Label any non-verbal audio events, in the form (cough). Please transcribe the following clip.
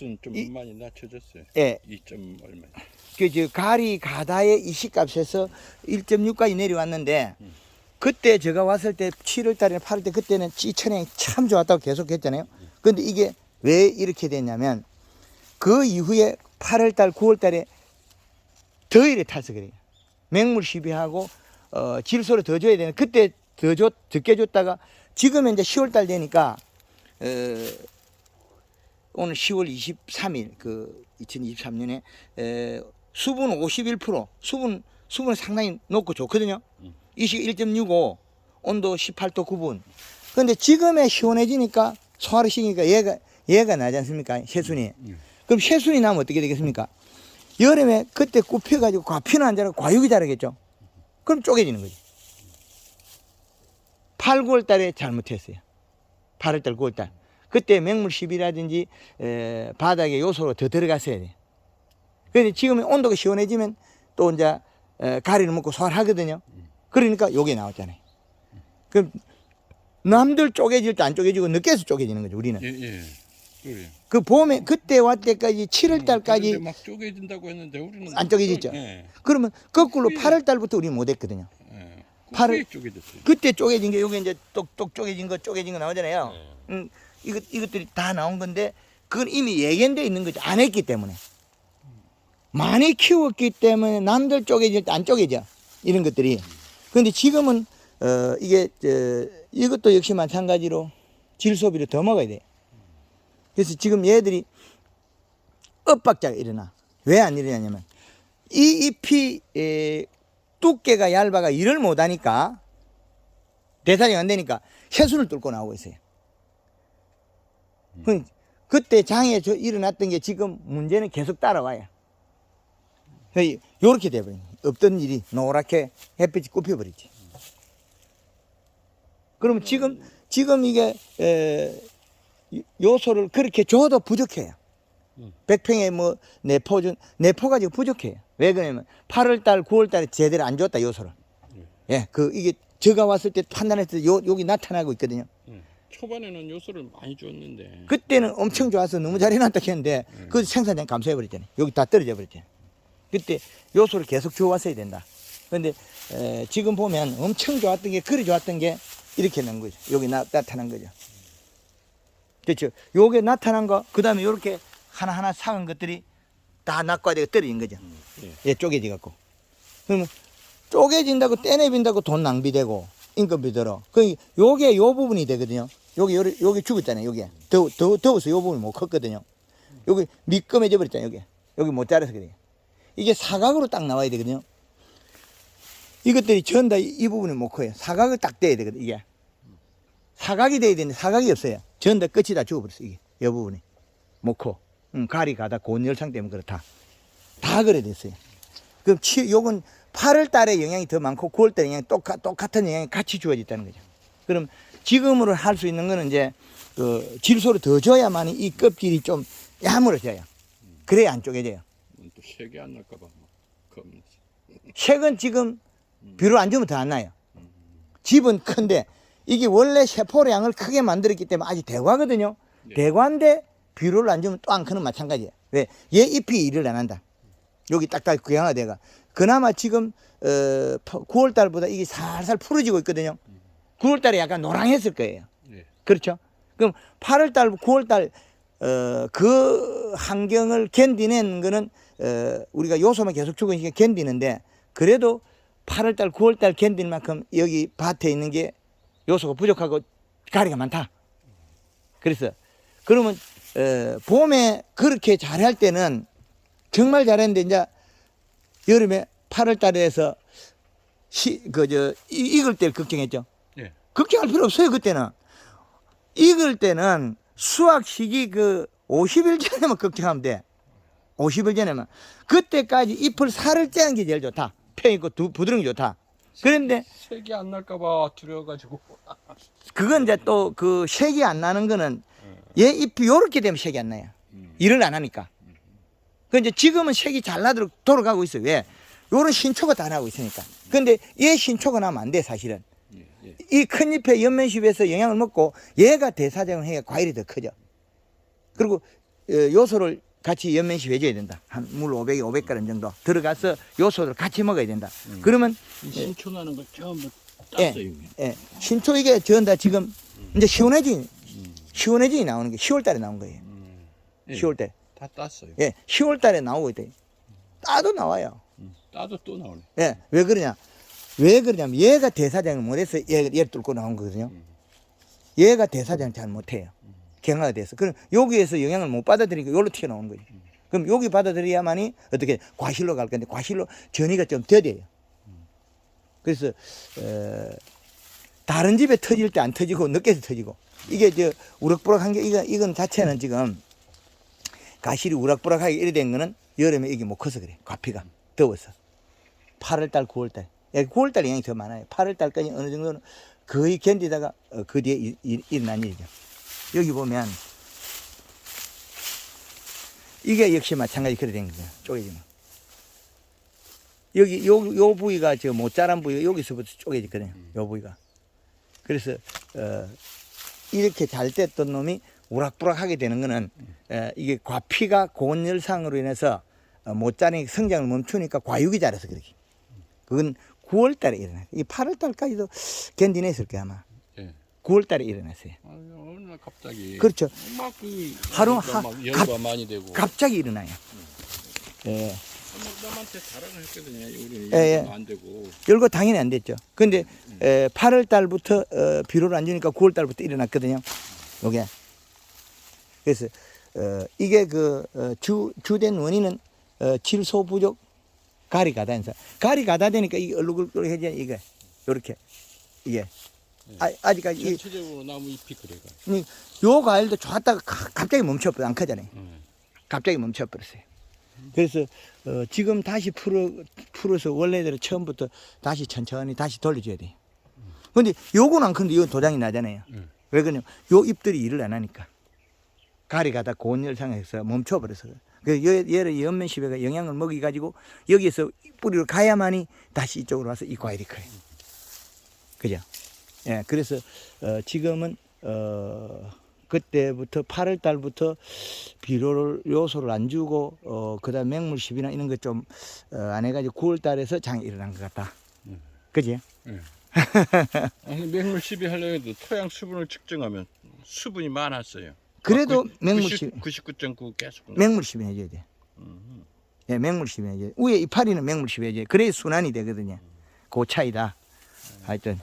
좀, 좀 이- 많이 낮춰졌어요. 예, 2점 얼마. 그저 가리 가다의 이시값에서 1.6까지 내려왔는데 그때 제가 왔을 때 7월 달에 8월 때 그때는 찌천행이 참 좋았다고 계속 했잖아요. 근데 이게 왜 이렇게 됐냐면 그 이후에 8월 달, 9월 달에 더위를 타서 그래요. 맹물 시비하고 어, 질소를 더 줘야 되는 그때 더 줬, 적게 줬다가 지금 이제 10월 달 되니까 어, 오늘 10월 23일 그 2023년에 에, 수분 51% 수분 수분 상당히 높고 좋거든요. 음. 이식 1.65 온도 18도 9분. 근데 지금에 시원해지니까 소화를 시키니까 얘가 얘가 나지 않습니까? 새순이. 음. 그럼 새순이 나면 어떻게 되겠습니까? 여름에 그때 굽혀가지고 과피는 안 자라고 과육이 자라겠죠. 그럼 쪼개지는 거죠. 8, 9월 달에 잘못했어요. 8월 달, 9월 달. 그때 맹물 시비라든지 에, 바닥에 요소로 더 들어갔어야 돼. 근데 지금 온도가 시원해지면 또 이제 에, 가리를 먹고 소화를 하거든요. 그러니까 요게 나왔잖아요. 그럼 남들 쪼개질 때 안 쪼개지고 늦게서 쪼개지는 거죠, 우리는. 예, 예. 그래요. 그 봄에 그때 왔 때까지 7월 달까지 그런데 막 쪼개진다고 했는데 우리는 안 쪼개지죠? 예. 그러면 거꾸로 후에- 8월 달부터 우리 못 했거든요. 예. 팔을- 팔을 쪼개졌어요. 그때 쪼개진 게 여기 이제 똑똑 쪼개진 거 쪼개진 거 나오잖아요. 예. 음, 이것 이것들이 다 나온 건데 그건 이미 예견돼 있는 거죠. 안 했기 때문에 많이 키웠기 때문에 남들 쪼개질 때 안 쪼개져 이런 것들이. 그런데 지금은 어 이게 저, 이것도 역시 마찬가지로 질 소비를 더 먹어야 돼. 그래서 지금 얘들이 엇박자가 일어나. 왜 안 일어나냐면 이 잎이 에, 두께가 얇아가 일을 못하니까 대사이 안 되니까 새순을 뚫고 나오고 있어요. 그- 그때 장에 저 일어났던 게 지금 문제는 계속 따라와요. 요렇게 돼버린. 없던 일이 노랗게 햇빛이 굽혀버리지. 그러면 지금, 지금 이게, 에, 요소를 그렇게 줘도 부족해요. 음. 100평에 뭐, 내포 준, 내포가 지금 부족해요. 왜 그러냐면 8월달, 9월달에 제대로 안 줬다, 요소를. 예, 그, 이게 제가 왔을 때 판단했을 때 요, 여기 나타나고 있거든요. 예. 초반에는 요소를 많이 줬는데 그때는 엄청 좋아서 너무 잘 해놨다 했는데 그 생산량 감소해 버렸잖아요. 여기 다 떨어져 버렸잖아요. 그때 요소를 계속 줘왔어야 된다. 그런데 에, 지금 보면 엄청 좋았던 게 그리 좋았던 게 이렇게 난 거죠. 여기 나, 나타난 거죠. 그렇죠. 요게 나타난 거, 그 다음에 요렇게 하나하나 작은 것들이 다 낙과되고 떨어진 거죠. 예. 예, 쪼개지 갖고. 그러면 쪼개진다고 떼내빈다고 돈 낭비되고 인건비 들어. 그 요게 요 부분이 되거든요. 여기 요리 여기 죽었잖아요. 여기 더, 더 더워서 요 부분이 못 컸거든요. 여기 미끄매져 버렸잖아요. 여기 여기 못 자라서 그래요. 이게 사각으로 딱 나와야 되거든요. 이것들이 전 다 이 부분이 못 커요. 사각을 딱 떼야 되거든 이게. 사각이 돼야 되는데 사각이 없어요. 전 다 끝이 다 죽어버렸어 이게 이 부분이 못 커. 음, 가리 가다 고온열창 때문에 그렇다. 다 그래 됐어요. 그럼 치, 요건 8월 달에 영향이 더 많고 9월 달에 영향이 똑같, 똑같은 영향이 같이 주어졌다는 거죠. 그럼 지금으로 할 수 있는 거는 이제 그 질소를 더 줘야만 이 껍질이 좀 야물어져요. 그래야 안 쪼개져요. 또 색이 안 날까봐 막 겁나. 색은 지금 비료 안 주면 더 안 나요. 집은 큰데 이게 원래 세포량을 크게 만들었기 때문에 아주 대과거든요. 네. 대과인데 비료를 안 주면 또 안 크는 마찬가지예요. 왜? 얘 잎이 일을 안 한다. 여기 딱딱 구양화돼가. 그나마 지금 어, 9월 달보다 이게 살살 풀어지고 있거든요. 9월 달에 약간 노랑했을 거예요. 예. 그렇죠? 그럼 8월 달, 9월 달, 어, 그 환경을 견디는 거는, 어, 우리가 요소만 계속 주고 있으니까 견디는데, 그래도 8월 달, 9월 달 견딜 만큼 여기 밭에 있는 게 요소가 부족하고 가리가 많다. 그래서, 그러면, 어, 봄에 그렇게 잘할 때는 정말 잘했는데, 이제 여름에 8월 달에서 시, 그, 저, 이- 익을 때를 걱정했죠. 예. 걱정할 필요 없어요 그때는 익을 때는 수확 시기 그 50일 전에만 걱정하면 돼 50일 전에만 그때까지 잎을 살을 째는 게 제일 좋다 펴 있고 두- 부드러운 게 좋다 그런데 색이 안 날까봐 두려워가지고. (laughs) 그건 이제 또 그 색이 안 나는 거는 얘 잎이 요렇게 되면 색이 안 나요 음. 일을 안 하니까 그 이제 지금은 색이 잘 나도록 돌아가고 있어요 왜 요런 신초가 다 나고 있으니까 근데 얘 신초가 나면 안 돼 사실은. 이 큰 잎의 연면십에서 영향을 먹고 얘가 대사작용을 해야 과일이 더 크죠. 그리고 어, 요소를 같이 연면시 해줘야 된다. 한 물 500에 500g 정도 들어가서 요소를 같이 먹어야 된다. 그러면 이 신초 나는 걸 예. 땄어요. 예, 신초 이게 전다 지금 이제 시원해진 시원해진이 나오는 게 10월 달에 나온 거예요. 음. 예, 10월 달. 다 땄어요. 예, 10월 달에 나오고 있대. 따도 나와요. 음. 따도 또 나오네. 예, 왜 그러냐? 왜 그러냐면 얘가 대사장을 못해서 얘, 얘를 뚫고 나온 거거든요. 얘가 대사장 잘 못해요. 경화가 돼서. 그럼 여기에서 영향을 못 받아들이니까 여기로 튀어나오는 거지. 그럼 여기 받아들여야만이 어떻게 과실로 갈 건데 과실로 전이가 좀 더뎌요. 그래서 어, 다른 집에 터질 때 안 터지고 늦게서 터지고 이게 저 우락부락한 게 이거 이건 자체는 지금 가실이 우락부락하게 이래 된 거는 여름에 이게 못 커서 그래. 과피가 더워서. 8월달, 9월달. 예, 9월달 영향이 더 많아요. 8월달까지 어느 정도는 거의 견디다가 어, 그 뒤에 일, 일, 일어난 일이죠. 여기 보면 이게 역시 마찬가지 그래 된 거예요. 쪼개지면. 여기 요, 요 부위가 저못 자란 부위가 여기서부터 쪼개지거든요. 요 부위가. 그래서 어, 이렇게 잘 됐던 놈이 우락부락하게 되는 거는 에, 이게 과피가 고온열상으로 인해서 어, 못 자라니 성장을 멈추니까 과육이 자라서 그렇게. 그건 9월 달에 일어나요. 이 8월 달까지도 견디냈을 거야, 아마. 예. 9월 달에 일어났어요. 아유, 어느 날 갑자기. 그렇죠. 막그 하루 하- 막 열과 많이 되고. 갑자기 일어나요. 예. 막 남한테 자랑을 했거든요. 우리 예, 예. 안 되고. 열고 당연히 안 됐죠. 근데 에, 8월 달부터 어, 비료를 안 주니까 9월 달부터 일어났거든요. 요게. 그래서 어, 이게 그 어, 주, 주된 원인은 어, 질소 부족 가리 가다해서 가리 가다 되니까 이게 얼룩얼룩해져 이게 요렇게 이게 아, 아직까지 이, 전체적으로 나무 잎이 그래가. 이- 요 과일도 좋았다가 가- 갑자기 멈춰버려 안 크잖아요. 예. 갑자기 멈춰버렸어요. 그래서 어, 지금 다시 풀어 풀어서 원래대로 처음부터 다시 천천히 다시 돌려줘야 돼요. 근데 요거는 안 큰데 이건 도장이 나잖아요. 음. 왜 그러냐? 요 잎들이 일을 안 하니까 가리 가다 고온열상에서 멈춰버려서 그 얘- 얘를 연면시배가 영양을 먹이 가지고 여기에서 뿌리로 가야만이 다시 이쪽으로 와서 이 과일이 커요. 그죠? 예, 그래서 어, 지금은 어, 그때부터 8월 달부터 비료를 요소를 안 주고 어, 그다음 맹물십이나 이런 것좀 어, 안 해가지고 9월 달에서 장이 일어난 것 같다. 음. 그지? (laughs) 아니 맹물 시비 하려고 해도 토양 수분을 측정하면 수분이 많았어요. 그래도 아, 90, 99.9 계속. 맹물십이 해줘야 돼. 음. 예, 맹물십이 해줘야 돼. 위에 이파리는 맹물십이 해줘야 돼. 그래야 순환이 되거든요. 그 차이다. 하여튼